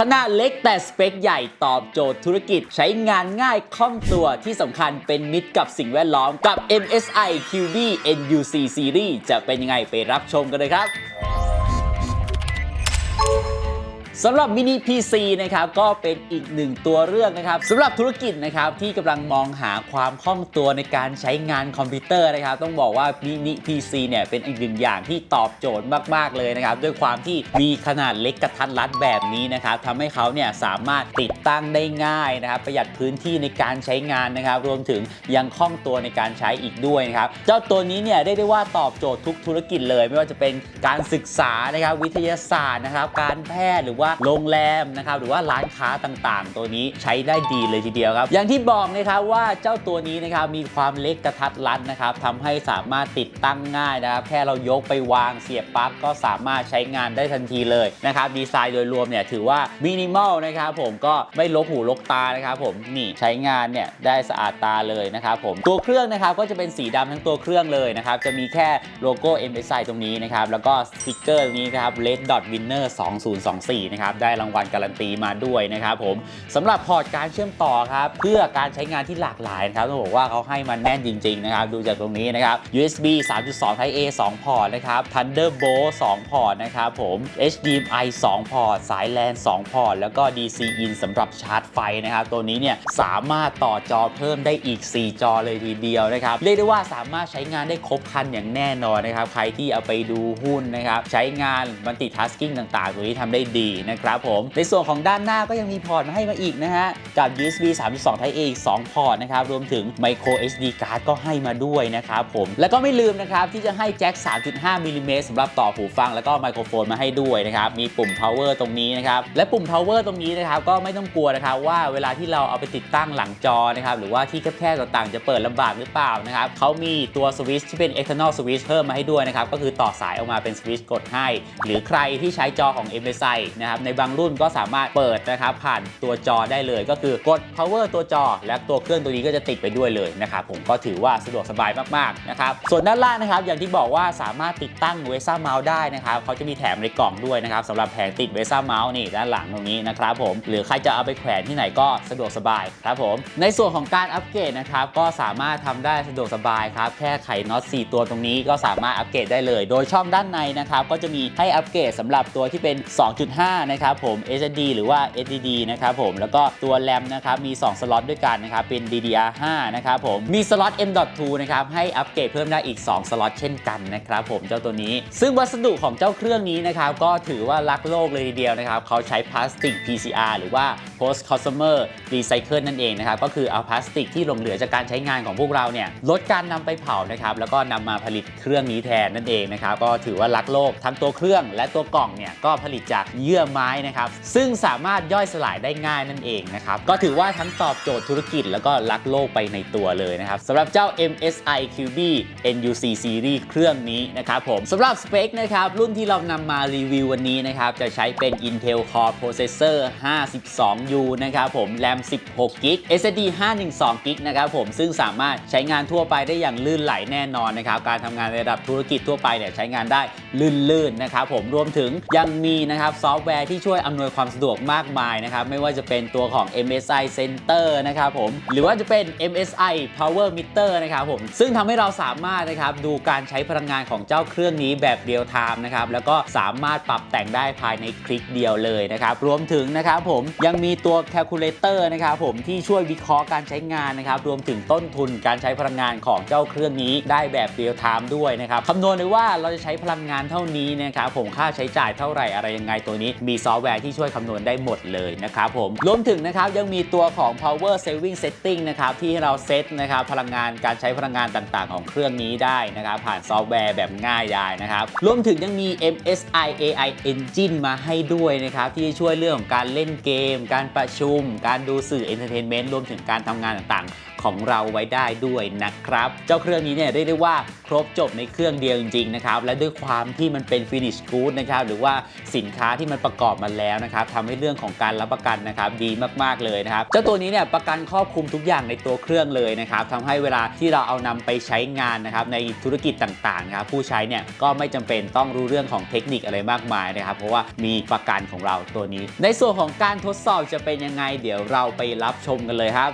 ขนาดเล็กแต่สเปคใหญ่ตอบโจทย์ธุรกิจใช้งานง่ายคล่องตัวที่สำคัญเป็นมิตรกับสิ่งแวดล้อมกับ MSI QB NUC Series จะเป็นยังไงไปรับชมกันเลยครับ สำหรับมินิ PC นะครับก็เป็นอีกหนึ่งตัวเลือกนะครับสำหรับธุรกิจนะครับที่กำลังมองหาความคล่องตัวในการใช้งานคอมพิวเตอร์นะครับ ต้องบอกว่ามินิ PC เนี่ยเป็นอีกหนึ่งอย่างที่ตอบโจทย์มาก ๆ เลยนะครับ ด้วยความที่มีขนาดเล็กกระทัดรัดแบบนี้นะครับทำให้เขาเนี่ยสามารถติดตั้งได้ง่ายนะครับ ประหยัดพื้นที่ในการใช้งานนะครับ รวมถึงยังคล่องตัวในการใช้อีกด้วยนะครับเจ้าตัวนี้เนี่ยได้ได้ว่าตอบโจทย์ทุกธุรกิจเลย ไม่ว่าจะเป็นการศึกษานะครับวิทยาศาสตร์นะครับการแพทย์หรือว่าโรงแรมนะครับหรือว่าร้านค้าต่างๆ ตัวนี้ใช้ได้ดีเลยทีเดียวครับ อย่างที่บอกนะครับว่าเจ้าตัวนี้นะครับมีความเล็กกระทัดรัดนะครับทำให้สามารถติดตั้งง่ายนะครับ แค่เรายกไปวางเสียบปลั๊กก็สามารถใช้งานได้ทันทีเลยนะครับดีไซน์โดยรวมเนี่ยถือว่ามินิมอลนะครับผมก็ไม่ลกหูลกตานะครับผมนี่ใช้งานเนี่ยได้สะอาดตาเลยนะครับผมตัวเครื่องนะครับก็จะเป็นสีดำทั้งตัวเครื่องเลยนะครับจะมีแค่โลโก้ MSI ตรงนี้นะครับแล้วก็สติกเกอร์ตรงนี้นะครับ Red Dot Winner 2024นะครับได้รางวัลการันตีมาด้วยนะครับผมสำหรับพอร์ตการเชื่อมต่อครับเพื่อการใช้งานที่หลากหลายนะครับต้องบอกว่าเขาให้มันแน่นจริงๆนะครับดูจากตรงนี้นะครับ USB 3.2 Type A 2 พอร์ตนะครับ Thunderbolt 2 พอร์ตนะครับผม HDMI 2 พอร์ต สายแลน 2 พอร์ต แล้วก็ DC in สำหรับชาร์จไฟนะครับ ตัวนี้เนี่ยสามารถต่อจอเพิ่มได้อีก 4 จอเลยทีเดียวนะครับ เรียกได้ว่าสามารถใช้งานได้ครบครันอย่างแน่นอนนะครับ ใครที่เอาไปดูหุ้นนะครับ ใช้งานมัลติทัสกิ้งต่างๆ ตัวนี้ทำได้ดีนะครับผมในส่วนของด้านหน้าก็ยังมีพอร์ตมาให้มาอีกนะฮะ กับ USB 3.2 Type A อีก 2 พอร์ตนะครับ รวมถึง Micro SD card ก็ให้มาด้วยนะครับผม แล้วก็ไม่ลืมนะครับ ที่จะให้แจ็ค 3.5มิลลิเมตรสำหรับต่อหูฟังแล้วก็ไมโครโฟนมาให้ด้วยนะครับ มีปุ่ม power ตรงนี้นะครับ และปุ่ม power ตรงนี้นะครับ ก็ไม่ต้องกลัวนะครับว่าเวลาที่เราเอาไปติดตั้งหลังจอนะครับหรือว่าที่แคบๆต่างๆ จะเปิดลำบากหรือเปล่านะครับเขามีตัวสวิตช์ที่เป็น external switch เพิ่มมาให้ด้วยนะครับก็คือต่อสายออกมาเป็นสวิตช์กดให้ หรือใครที่ใช้จอของ MSI นะครับในบางรุ่นก็สามารถเปิดนะครับผ่านตัวจอได้เลย ก็คือกด power ตัวจอ และตัวเครื่องตัวนี้ก็จะติดไปด้วยเลยนะครับผมก็ถือว่าสะดวกสบายมากๆนะครับส่วนด้านล่างนะครับอย่างที่บอกว่าสามารถติดตั้งเวซ่าเมาส์ได้นะครับเขาจะมีแถมในกล่องด้วยนะครับสำหรับแผงติดเวซ่าเมาส์นี่ด้านหลังตรงนี้นะครับผมหรือใครจะเอาไปแขวนที่ไหนก็สะดวกสบายครับผมในส่วนของการอัปเกรดนะครับก็สามารถทำได้สะดวกสบายครับแค่ไขน็อต4 ตัวตรงนี้ก็สามารถอัปเกรดได้เลย โดยช่องด้านในนะครับก็จะมีให้อัปเกรดสำหรับตัวที่เป็น 2.5นะครับผม SSD หรือว่า SSD นะครับผม แล้วก็ตัวแรมนะครับ มี 2 สล็อตด้วยกันนะครับ เป็น DDR5 นะครับผม มีสล็อต M.2 นะครับ ให้อัปเกรดเพิ่มได้อีก 2 สล็อตเช่นกันนะครับผม เจ้าตัวนี้ ซึ่งวัสดุของเจ้าเครื่องนี้นะครับ ก็ถือว่ารักโลกเลยทีเดียวนะครับ เขาใช้พลาสติก PCR หรือว่า post consumer recycle นั่นเองนะครับ ก็คือเอาพลาสติกที่หลงเหลือจากการใช้งานของพวกเราเนี่ย ลดการนำไปเผานะครับ แล้วก็นำมาผลิตเครื่องนี้แทนนั่นเองนะครับ ก็ถือว่ารักโลกทั้งตัวเครื่องและตัวกล่องเนี่ยก็ผลิตจากเยื่อไม้นะครับ ซึ่งสามารถย่อยสลายได้ง่ายนั่นเองนะครับ ก็ถือว่าทั้งตอบโจทย์ธุรกิจแล้วก็รักโลกไปในตัวเลยนะครับสำหรับเจ้า MSI QB NUC Series เครื่องนี้นะครับผมสำหรับสเปคนะครับ รุ่นที่เรานำมารีวิววันนี้นะครับ จะใช้เป็น Intel Core Processor 52U นะครับผม RAM 16 g b SSD 512 g b นะครับผมซึ่งสามารถใช้งานทั่วไปได้อย่างลื่นไหลแน่นอนนะครับ การทำงานในระดับธุรกิจทั่วไปเนี่ยใช้งานได้ ลื่นๆนะครับผมรวมถึงยังมีนะครับซอฟต์แวร์ที่ช่วยอำนวยความสะดวกมากมายนะครับไม่ว่าจะเป็นตัวของ MSI Center นะครับผมหรือว่าจะเป็น MSI Power Meter นะครับผมซึ่งทำให้เราสามารถนะครับดูการใช้พลังงานของเจ้าเครื่องนี้แบบเรียลไทม์นะครับแล้วก็สามารถปรับแต่งได้ภายในคลิกเดียวเลยนะครับรวมถึงนะครับผมยังมีตัว Calculator นะครับผมที่ช่วยวิเคราะห์การใช้งานนะครับรวมถึงต้นทุนการใช้พลังงานของเจ้าเครื่องนี้ได้แบบเรียลไทม์ด้วยนะครับคำนวณเลยว่าเราจะใช้พลังงานเท่านี้นะครับผมค่าใช้จ่ายเท่าไหร่อะไรยังไงตัวนี้ มีซอฟต์แวร์ที่ช่วยคำนวณได้หมดเลยนะครับผมรวมถึงนะครับยังมีตัวของ power saving setting นะครับที่เราเซตนะครับพลังงานการใช้พลังงานต่างๆ ของเครื่องนี้ได้นะครับผ่านซอฟต์แวร์แบบง่ายดายนะครับรวมถึงยังมี MSI AI Engine มาให้ด้วยนะครับที่ช่วยเรื่องของการเล่นเกม การประชุม การดูสื่อ entertainment รวมถึงการทำงานต่างๆ ของเราไว้ได้ด้วยนะครับ เจ้าเครื่องนี้เนี่ยเรียกได้ว่าครบจบในเครื่องเดียวจริงๆนะครับ และด้วยความที่มันเป็น finish good นะครับ หรือว่าสินค้าที่มันประกอบมาแล้วนะครับทำให้เรื่องของการรับประกันนะครับดีมากๆเลยนะครับ เจ้าตัวนี้เนี่ยประกันครอบคลุมทุกอย่างในตัวเครื่องเลยนะครับทำให้เวลาที่เราเอานำไปใช้งานนะครับในธุรกิจต่างๆนะครับผู้ใช้เนี่ยก็ไม่จำเป็นต้องรู้เรื่องของเทคนิคอะไรมากมายนะครับ เพราะว่ามีประกันของเราตัวนี้ ในส่วนของการทดสอบจะเป็นยังไง เดี๋ยวเราไปรับชมกันเลยครับ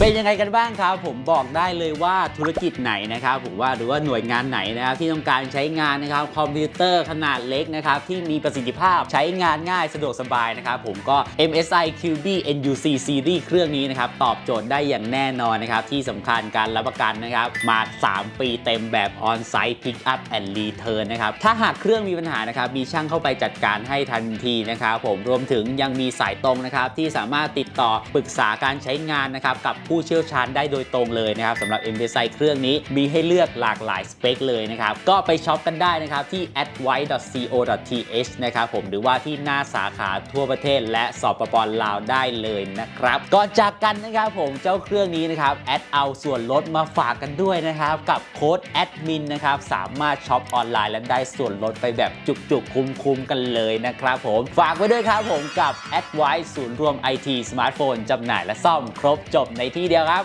เป็นยังไงกันบ้างครับ ผมบอกได้เลยว่าธุรกิจไหนนะครับผมว่าหรือว่าหน่วยงานไหนนะครับที่ต้องการใช้งานนะครับคอมพิวเตอร์ขนาดเล็กนะครับที่มีประสิทธิภาพใช้งานง่ายสะดวกสบายนะครับผมก็ MSI QB NUC Series เครื่องนี้นะครับตอบโจทย์ได้อย่างแน่นอนนะครับที่สำคัญการรับประกันนะครับมา 3 ปีเต็มแบบ On-site Pick Up and Return นะครับถ้าหากเครื่องมีปัญหานะครับมีช่างเข้าไปจัดการให้ทันทีนะครับผมรวมถึงยังมีสายตรงนะครับที่สามารถติดต่อปรึกษาการใช้งานนะครับกับผู้เชี่ยวชาญได้โดยตรงเลยนะครับสำหรับ MSI เครื่องนี้มีให้เลือกหลากหลายสเปคเลยนะครับ ก็ไปช็อปกันได้นะครับที่ advice.co.th นะครับผมหรือว่าที่หน้าสาขาทั่วประเทศ และสปปลาวได้เลยนะครับก่อนจากกันนะครับผมเจ้าเครื่องนี้นะครับแอดเอาส่วนลดมาฝากกันด้วยนะครับ กับโค้ดแอดมินนะครับสามารถช็อปออนไลน์และได้ส่วนลดไปแบบจุกๆ คุ้มๆกันเลยนะครับผมฝากไว้ด้วยครับผมกับ Advice ศูนย์รวม IT สมาร์ทโฟนจำหน่ายและซ่อมครบจบในที่เดียวครับ